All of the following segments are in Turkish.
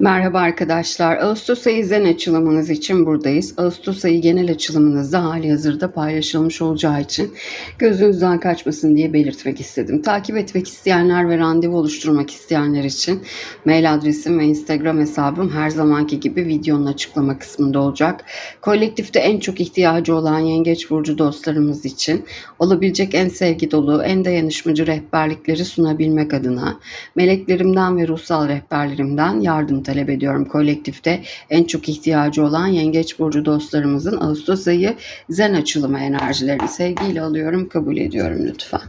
Merhaba arkadaşlar. Ağustos ayı zen açılımınız için buradayız. Ağustos ayı genel açılımınızda hali hazırda paylaşılmış olacağı için gözünüzden kaçmasın diye belirtmek istedim. Takip etmek isteyenler ve randevu oluşturmak isteyenler için mail adresim ve Instagram hesabım her zamanki gibi videonun açıklama kısmında olacak. Kolektifte en çok ihtiyacı olan yengeç burcu dostlarımız için olabilecek en sevgi dolu, en dayanışmacı rehberlikleri sunabilmek adına meleklerimden ve ruhsal rehberlerimden yardım talep ediyorum kolektifte en çok ihtiyacı olan Yengeç Burcu dostlarımızın Ağustos ayı zen açılımı enerjilerini sevgiyle alıyorum, kabul ediyorum lütfen.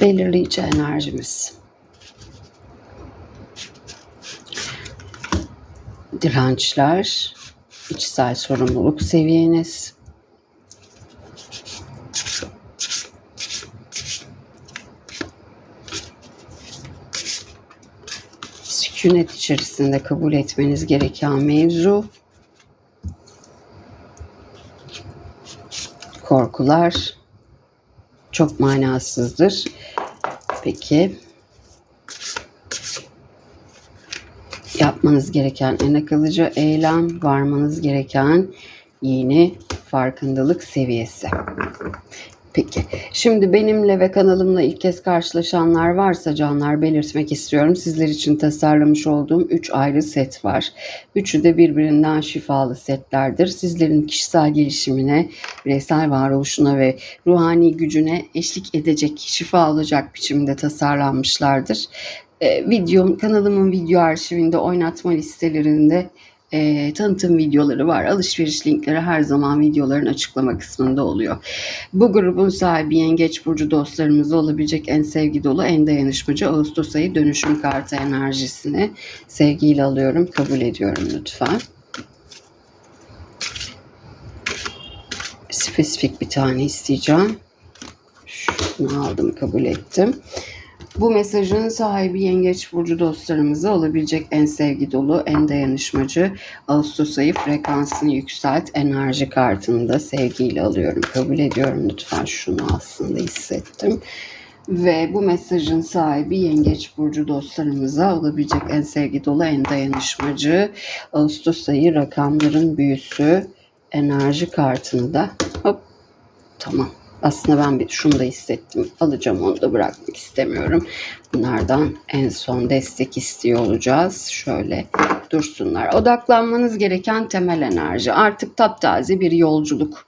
Belirleyici enerjimiz. Dirençler, içsel sorumluluk seviyeniz, sükunet içerisinde kabul etmeniz gereken mevzu korkular çok manasızdır. Peki yapmanız gereken en akıllıca eylem, varmanız gereken yeni farkındalık seviyesi. Peki. Şimdi benimle ve kanalımla ilk kez karşılaşanlar varsa canlar belirtmek istiyorum. Sizler için tasarlamış olduğum 3 ayrı set var. Üçü de birbirinden şifalı setlerdir. Sizlerin kişisel gelişimine, bireysel varoluşuna ve ruhani gücüne eşlik edecek, şifa olacak biçimde tasarlanmışlardır. Ee, videom, kanalımın video arşivinde oynatma listelerinde e, tanıtım videoları var. Alışveriş linkleri her zaman videoların açıklama kısmında oluyor. Bu grubun sahibi Yengeç Burcu dostlarımıza olabilecek en sevgi dolu, en dayanışmacı Ağustos ayı dönüşüm kartı enerjisini sevgiyle alıyorum, kabul ediyorum lütfen. Spesifik bir tane isteyeceğim. Şunu aldım, kabul ettim. Bu mesajın sahibi Yengeç Burcu dostlarımıza olabilecek en sevgi dolu, en dayanışmacı Ağustos ayı frekansını yükselt enerji kartını da sevgiyle alıyorum. Kabul ediyorum lütfen şunu aslında hissettim. Ve bu mesajın sahibi Yengeç Burcu dostlarımıza olabilecek en sevgi dolu, en dayanışmacı Ağustos ayı rakamların büyüsü enerji kartını da hop tamam aslında ben bir şunu da hissettim. Alacağım onu da bırakmak istemiyorum. Bunlardan en son destek istiyor olacağız. Şöyle dursunlar. Odaklanmanız gereken temel enerji. Artık taptaze bir yolculuk.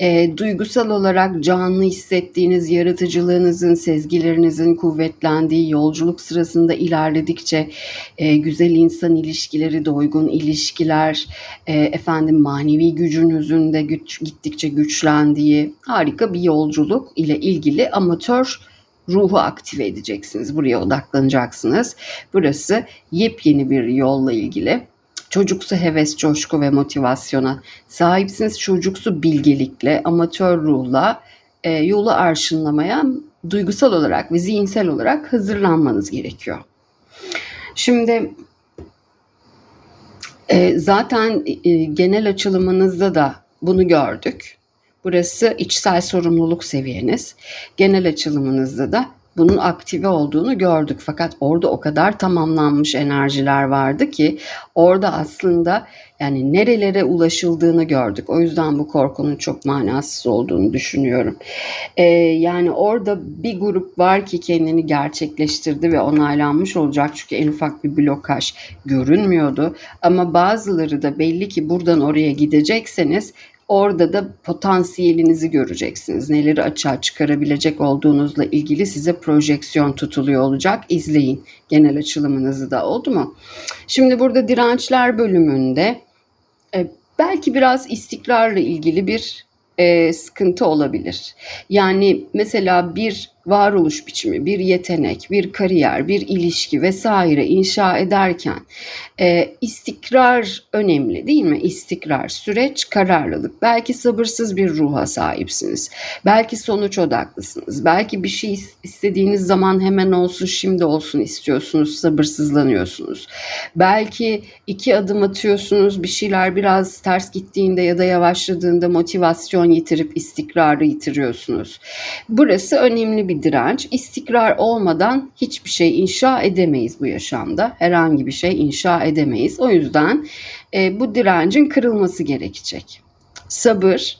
E, duygusal olarak canlı hissettiğiniz yaratıcılığınızın, sezgilerinizin kuvvetlendiği yolculuk sırasında ilerledikçe e, güzel insan ilişkileri, doygun ilişkiler, e, efendim manevi gücünüzün de güç, gittikçe güçlendiği harika bir yolculuk ile ilgili amatör ruhu aktive edeceksiniz. Buraya odaklanacaksınız. Burası yepyeni bir yolla ilgili. Çocuksu heves, coşku ve motivasyona sahipsiniz. Çocuksu bilgelikle, amatör ruhla e, yolu arşınlamaya duygusal olarak ve zihinsel olarak hazırlanmanız gerekiyor. Şimdi e, zaten e, genel açılımınızda da bunu gördük. Burası içsel sorumluluk seviyeniz. Genel açılımınızda da bunun aktive olduğunu gördük. Fakat orada o kadar tamamlanmış enerjiler vardı ki orada aslında yani nerelere ulaşıldığını gördük. O yüzden bu korkunun çok manasız olduğunu düşünüyorum. Ee, yani orada bir grup var ki kendini gerçekleştirdi ve onaylanmış olacak. Çünkü en ufak bir blokaj görünmüyordu. Ama bazıları da belli ki buradan oraya gidecekseniz Orada da potansiyelinizi göreceksiniz. Neleri açığa çıkarabilecek olduğunuzla ilgili size projeksiyon tutuluyor olacak. İzleyin genel açılımınızı da oldu mu? Şimdi burada dirençler bölümünde e, belki biraz istikrarla ilgili bir e, sıkıntı olabilir. Yani mesela bir varoluş biçimi, bir yetenek, bir kariyer, bir ilişki vesaire inşa ederken e, istikrar önemli değil mi? İstikrar, süreç, kararlılık. Belki sabırsız bir ruha sahipsiniz. Belki sonuç odaklısınız. Belki bir şey istediğiniz zaman hemen olsun, şimdi olsun istiyorsunuz, sabırsızlanıyorsunuz. Belki iki adım atıyorsunuz, bir şeyler biraz ters gittiğinde ya da yavaşladığında motivasyon yitirip istikrarı yitiriyorsunuz. Burası önemli bir direnç. İstikrar olmadan hiçbir şey inşa edemeyiz bu yaşamda. Herhangi bir şey inşa edemeyiz. O yüzden e, bu direncin kırılması gerekecek. Sabır,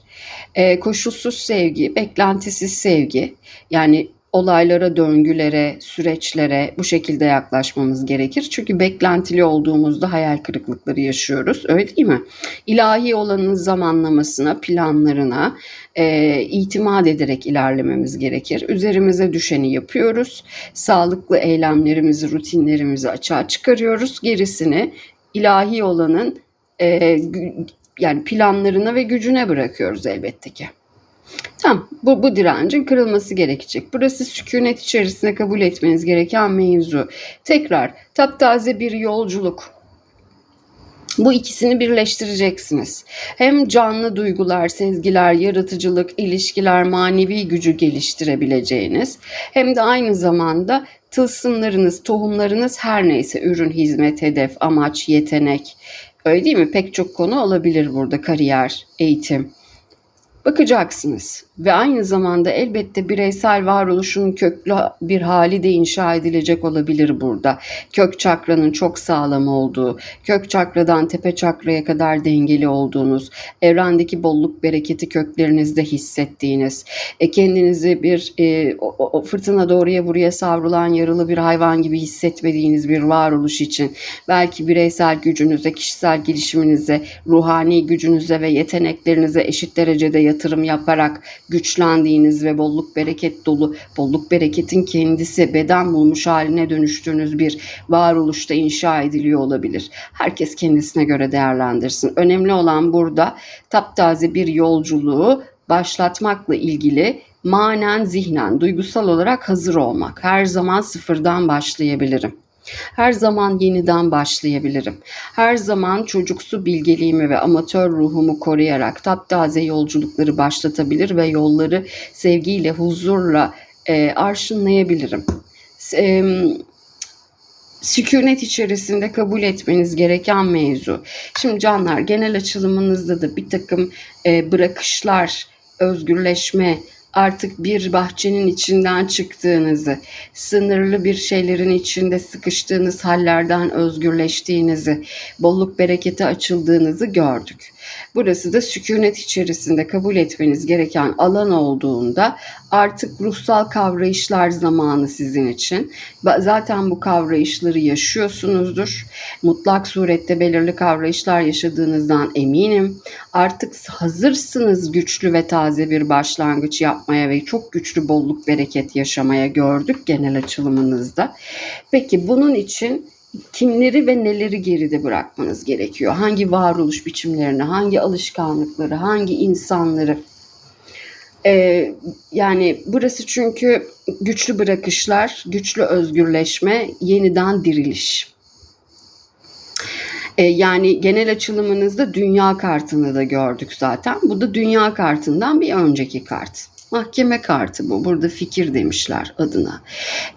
e, koşulsuz sevgi, beklentisiz sevgi. Yani olaylara, döngülere, süreçlere bu şekilde yaklaşmamız gerekir. Çünkü beklentili olduğumuzda hayal kırıklıkları yaşıyoruz. Öyle değil mi? İlahi olanın zamanlamasına, planlarına e, itimat ederek ilerlememiz gerekir. Üzerimize düşeni yapıyoruz. Sağlıklı eylemlerimizi, rutinlerimizi açığa çıkarıyoruz. Gerisini ilahi olanın e, yani planlarına ve gücüne bırakıyoruz elbette ki. Tamam bu, bu direncin kırılması gerekecek. Burası sükunet içerisinde kabul etmeniz gereken mevzu. Tekrar taptaze bir yolculuk. Bu ikisini birleştireceksiniz. Hem canlı duygular, sezgiler, yaratıcılık, ilişkiler, manevi gücü geliştirebileceğiniz hem de aynı zamanda tılsımlarınız, tohumlarınız her neyse ürün, hizmet, hedef, amaç, yetenek öyle değil mi? Pek çok konu olabilir burada. Kariyer, eğitim, bakacaksınız. Ve aynı zamanda elbette bireysel varoluşun köklü bir hali de inşa edilecek olabilir burada. Kök çakranın çok sağlam olduğu, kök çakradan tepe çakraya kadar dengeli olduğunuz, evrendeki bolluk bereketi köklerinizde hissettiğiniz, e, kendinizi bir e, o, o fırtına doğruya buraya savrulan yaralı bir hayvan gibi hissetmediğiniz bir varoluş için belki bireysel gücünüze, kişisel gelişiminize, ruhani gücünüze ve yeteneklerinize eşit derecede yatırım yaparak güçlendiğiniz ve bolluk bereket dolu, bolluk bereketin kendisi beden bulmuş haline dönüştüğünüz bir varoluşta inşa ediliyor olabilir. Herkes kendisine göre değerlendirsin. Önemli olan burada taptaze bir yolculuğu başlatmakla ilgili manen, zihnen, duygusal olarak hazır olmak. Her zaman sıfırdan başlayabilirim. Her zaman yeniden başlayabilirim. Her zaman çocuksu bilgeliğimi ve amatör ruhumu koruyarak taptaze yolculukları başlatabilir ve yolları sevgiyle, huzurla e, arşınlayabilirim. E, sükunet içerisinde kabul etmeniz gereken mevzu. Şimdi canlar genel açılımınızda da bir takım e, bırakışlar, özgürleşme, artık bir bahçenin içinden çıktığınızı, sınırlı bir şeylerin içinde sıkıştığınız hallerden özgürleştiğinizi, bolluk berekete açıldığınızı gördük. Burası da sükunet içerisinde kabul etmeniz gereken alan olduğunda artık ruhsal kavrayışlar zamanı sizin için. Zaten bu kavrayışları yaşıyorsunuzdur. Mutlak surette belirli kavrayışlar yaşadığınızdan eminim. Artık hazırsınız güçlü ve taze bir başlangıç yapmaya ve çok güçlü bolluk bereket yaşamaya gördük genel açılımınızda. Peki bunun için kimleri ve neleri geride bırakmanız gerekiyor? Hangi varoluş biçimlerini, hangi alışkanlıkları, hangi insanları? Ee, yani burası çünkü güçlü bırakışlar, güçlü özgürleşme, yeniden diriliş. Ee, yani genel açılımınızda dünya kartını da gördük zaten. Bu da dünya kartından bir önceki kart. Mahkeme kartı bu. Burada fikir demişler adına.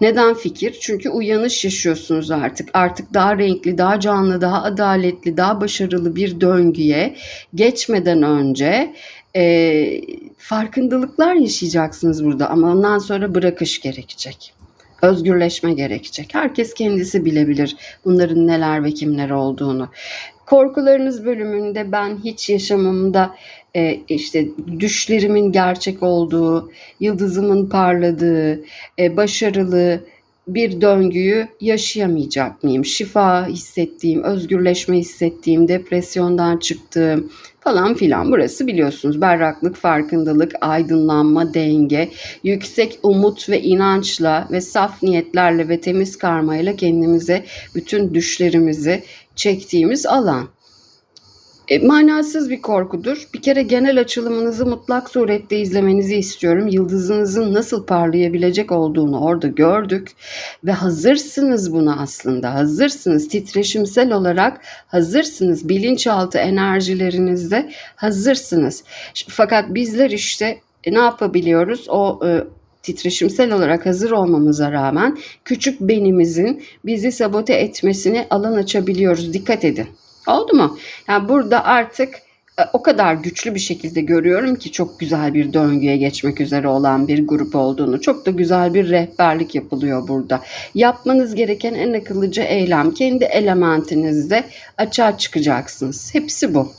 Neden fikir? Çünkü uyanış yaşıyorsunuz artık. Artık daha renkli, daha canlı, daha adaletli, daha başarılı bir döngüye geçmeden önce e, farkındalıklar yaşayacaksınız burada. Ama ondan sonra bırakış gerekecek. Özgürleşme gerekecek. Herkes kendisi bilebilir bunların neler ve kimler olduğunu. Korkularınız bölümünde ben hiç yaşamımda e, işte düşlerimin gerçek olduğu, yıldızımın parladığı, e, başarılı bir döngüyü yaşayamayacak mıyım? Şifa hissettiğim, özgürleşme hissettiğim, depresyondan çıktığım falan filan. Burası biliyorsunuz berraklık, farkındalık, aydınlanma, denge, yüksek umut ve inançla ve saf niyetlerle ve temiz karmayla kendimize bütün düşlerimizi çektiğimiz alan. E, manasız bir korkudur. Bir kere genel açılımınızı mutlak surette izlemenizi istiyorum. Yıldızınızın nasıl parlayabilecek olduğunu orada gördük ve hazırsınız buna aslında. Hazırsınız titreşimsel olarak hazırsınız. Bilinçaltı enerjilerinizde hazırsınız. Fakat bizler işte e, ne yapabiliyoruz? O e, titreşimsel olarak hazır olmamıza rağmen küçük benimizin bizi sabote etmesini alan açabiliyoruz. Dikkat edin. Oldu mu? Yani burada artık e, o kadar güçlü bir şekilde görüyorum ki çok güzel bir döngüye geçmek üzere olan bir grup olduğunu. Çok da güzel bir rehberlik yapılıyor burada. Yapmanız gereken en akıllıca eylem kendi elementinizde açığa çıkacaksınız. Hepsi bu.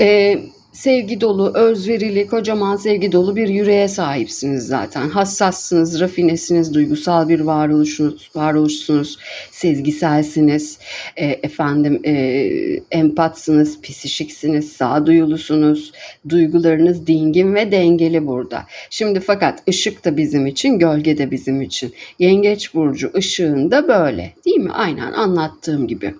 Ee, sevgi dolu, özverili, kocaman sevgi dolu bir yüreğe sahipsiniz zaten. Hassassınız, rafinesiniz, duygusal bir varoluşunuz, varoluşsunuz, sezgiselsiniz, e, efendim e, empatsınız, psişiksiniz, sağduyulusunuz, duygularınız dingin ve dengeli burada. Şimdi fakat ışık da bizim için, gölge de bizim için. Yengeç burcu ışığında böyle değil mi? Aynen anlattığım gibi.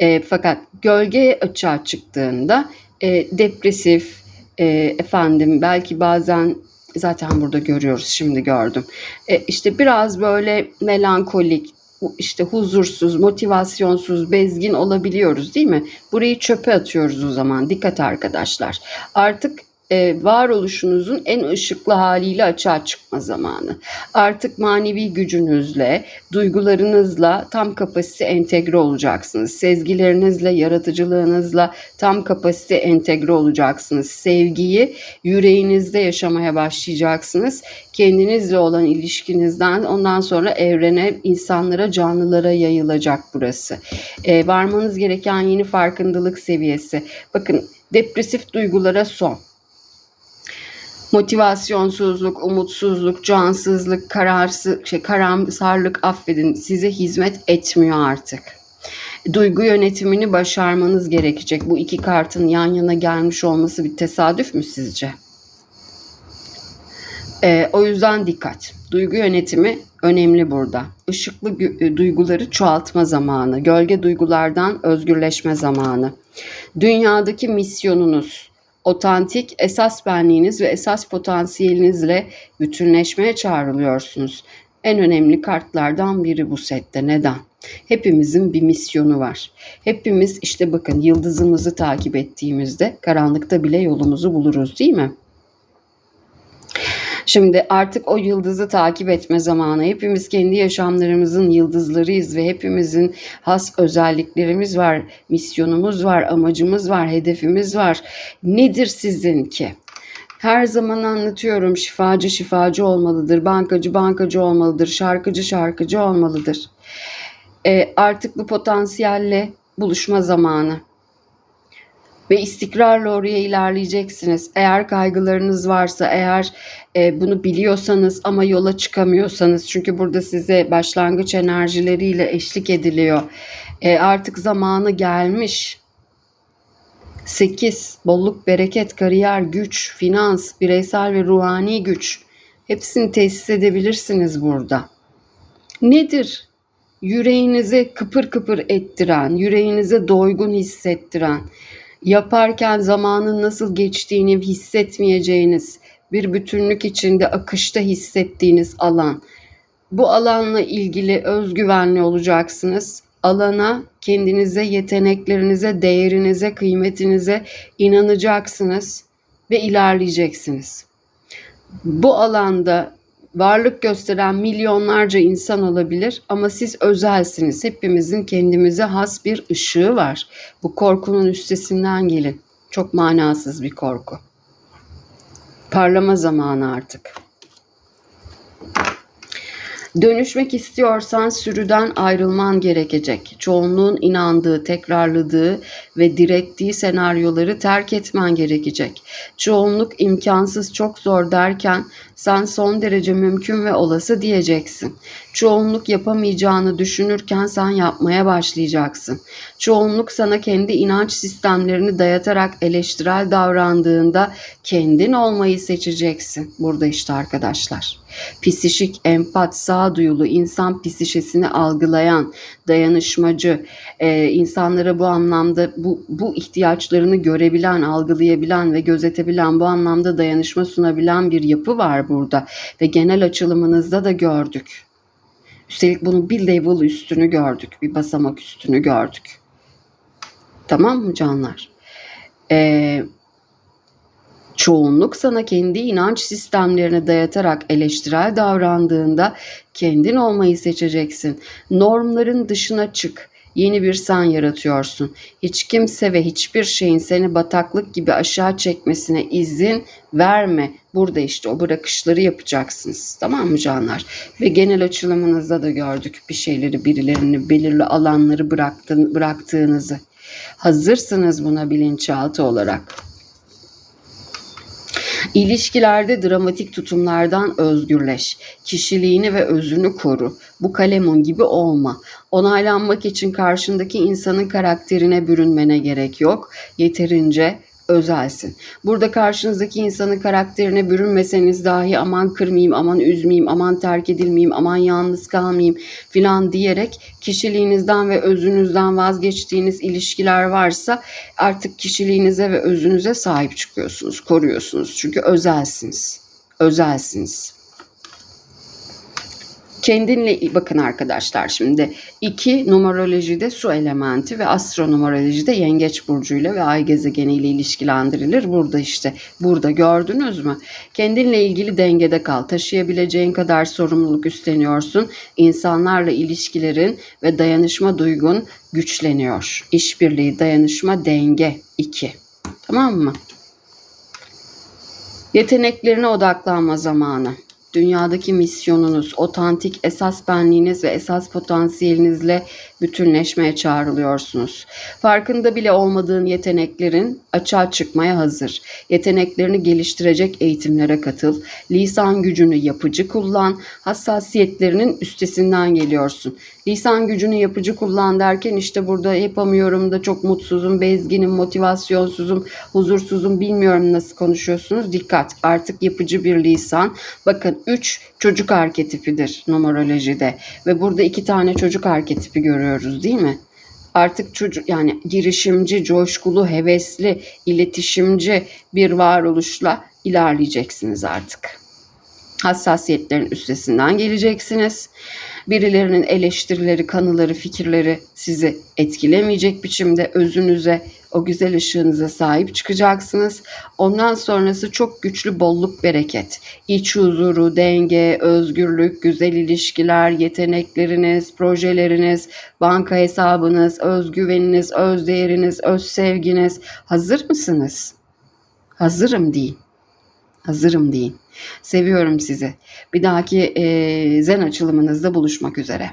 E, fakat gölge açığa çıktığında e, depresif, e, efendim belki bazen zaten burada görüyoruz şimdi gördüm. E, işte biraz böyle melankolik, işte huzursuz, motivasyonsuz, bezgin olabiliyoruz değil mi? Burayı çöpe atıyoruz o zaman. Dikkat arkadaşlar. Artık e, varoluşunuzun en ışıklı haliyle açığa çıkma zamanı. Artık manevi gücünüzle, duygularınızla tam kapasite entegre olacaksınız. Sezgilerinizle, yaratıcılığınızla tam kapasite entegre olacaksınız. Sevgiyi yüreğinizde yaşamaya başlayacaksınız. Kendinizle olan ilişkinizden ondan sonra evrene, insanlara, canlılara yayılacak burası. E, varmanız gereken yeni farkındalık seviyesi. Bakın depresif duygulara son motivasyonsuzluk, umutsuzluk, cansızlık, kararsız, şey, karamsarlık affedin size hizmet etmiyor artık. Duygu yönetimini başarmanız gerekecek. Bu iki kartın yan yana gelmiş olması bir tesadüf mü sizce? Ee, o yüzden dikkat. Duygu yönetimi önemli burada. Işıklı duyguları çoğaltma zamanı, gölge duygulardan özgürleşme zamanı. Dünyadaki misyonunuz, otantik esas benliğiniz ve esas potansiyelinizle bütünleşmeye çağrılıyorsunuz. En önemli kartlardan biri bu sette. Neden? Hepimizin bir misyonu var. Hepimiz işte bakın yıldızımızı takip ettiğimizde karanlıkta bile yolumuzu buluruz değil mi? Şimdi artık o yıldızı takip etme zamanı. Hepimiz kendi yaşamlarımızın yıldızlarıyız ve hepimizin has özelliklerimiz var, misyonumuz var, amacımız var, hedefimiz var. Nedir sizinki? Her zaman anlatıyorum şifacı şifacı olmalıdır, bankacı bankacı olmalıdır, şarkıcı şarkıcı olmalıdır. E, artık bu potansiyelle buluşma zamanı ve istikrarla oraya ilerleyeceksiniz. Eğer kaygılarınız varsa, eğer e, bunu biliyorsanız ama yola çıkamıyorsanız çünkü burada size başlangıç enerjileriyle eşlik ediliyor. E, artık zamanı gelmiş. 8. Bolluk, bereket, kariyer, güç, finans, bireysel ve ruhani güç. Hepsini tesis edebilirsiniz burada. Nedir? Yüreğinize kıpır kıpır ettiren, yüreğinize doygun hissettiren, yaparken zamanın nasıl geçtiğini hissetmeyeceğiniz, bir bütünlük içinde akışta hissettiğiniz alan. Bu alanla ilgili özgüvenli olacaksınız. Alana, kendinize, yeteneklerinize, değerinize, kıymetinize inanacaksınız ve ilerleyeceksiniz. Bu alanda varlık gösteren milyonlarca insan olabilir ama siz özelsiniz. Hepimizin kendimize has bir ışığı var. Bu korkunun üstesinden gelin. Çok manasız bir korku. Parlama zamanı artık. Dönüşmek istiyorsan sürüden ayrılman gerekecek. Çoğunluğun inandığı, tekrarladığı ve direttiği senaryoları terk etmen gerekecek. Çoğunluk imkansız çok zor derken sen son derece mümkün ve olası diyeceksin. Çoğunluk yapamayacağını düşünürken sen yapmaya başlayacaksın. Çoğunluk sana kendi inanç sistemlerini dayatarak eleştirel davrandığında kendin olmayı seçeceksin. Burada işte arkadaşlar. Psişik, empat, sağduyulu, insan psişesini algılayan, dayanışmacı, e, insanlara bu anlamda bu, bu ihtiyaçlarını görebilen, algılayabilen ve gözetebilen, bu anlamda dayanışma sunabilen bir yapı var burada. Ve genel açılımınızda da gördük. Üstelik bunun bir level üstünü gördük, bir basamak üstünü gördük. Tamam mı canlar? Eee çoğunluk sana kendi inanç sistemlerine dayatarak eleştirel davrandığında kendin olmayı seçeceksin. Normların dışına çık. Yeni bir sen yaratıyorsun. Hiç kimse ve hiçbir şeyin seni bataklık gibi aşağı çekmesine izin verme. Burada işte o bırakışları yapacaksınız. Tamam mı canlar? Ve genel açılımınızda da gördük bir şeyleri, birilerini, belirli alanları bıraktığınızı. Hazırsınız buna bilinçaltı olarak. İlişkilerde dramatik tutumlardan özgürleş. Kişiliğini ve özünü koru. Bu kalemun gibi olma. Onaylanmak için karşındaki insanın karakterine bürünmene gerek yok. Yeterince özelsin. Burada karşınızdaki insanın karakterine bürünmeseniz dahi aman kırmayayım, aman üzmeyeyim, aman terk edilmeyeyim, aman yalnız kalmayayım filan diyerek kişiliğinizden ve özünüzden vazgeçtiğiniz ilişkiler varsa artık kişiliğinize ve özünüze sahip çıkıyorsunuz, koruyorsunuz. Çünkü özelsiniz. Özelsiniz. Kendinle bakın arkadaşlar şimdi iki numerolojide su elementi ve astronumerolojide yengeç burcuyla ve ay gezegeniyle ilişkilendirilir. Burada işte burada gördünüz mü? Kendinle ilgili dengede kal. Taşıyabileceğin kadar sorumluluk üstleniyorsun. İnsanlarla ilişkilerin ve dayanışma duygun güçleniyor. İşbirliği, dayanışma, denge 2. Tamam mı? Yeteneklerine odaklanma zamanı. Dünyadaki misyonunuz, otantik esas benliğiniz ve esas potansiyelinizle bütünleşmeye çağrılıyorsunuz. Farkında bile olmadığın yeteneklerin açığa çıkmaya hazır. Yeteneklerini geliştirecek eğitimlere katıl. Lisan gücünü yapıcı kullan. Hassasiyetlerinin üstesinden geliyorsun. Lisan gücünü yapıcı kullan derken işte burada yapamıyorum da çok mutsuzum, bezginim, motivasyonsuzum, huzursuzum bilmiyorum nasıl konuşuyorsunuz. Dikkat artık yapıcı bir lisan. Bakın 3 çocuk arketipidir numerolojide ve burada iki tane çocuk arketipi görüyoruz değil mi? Artık çocuk yani girişimci, coşkulu, hevesli, iletişimci bir varoluşla ilerleyeceksiniz artık hassasiyetlerin üstesinden geleceksiniz. Birilerinin eleştirileri, kanıları, fikirleri sizi etkilemeyecek biçimde özünüze, o güzel ışığınıza sahip çıkacaksınız. Ondan sonrası çok güçlü bolluk, bereket. İç huzuru, denge, özgürlük, güzel ilişkiler, yetenekleriniz, projeleriniz, banka hesabınız, özgüveniniz, öz değeriniz, öz sevginiz. Hazır mısınız? Hazırım deyin. Hazırım deyin. Seviyorum sizi. Bir dahaki e, zen açılımınızda buluşmak üzere.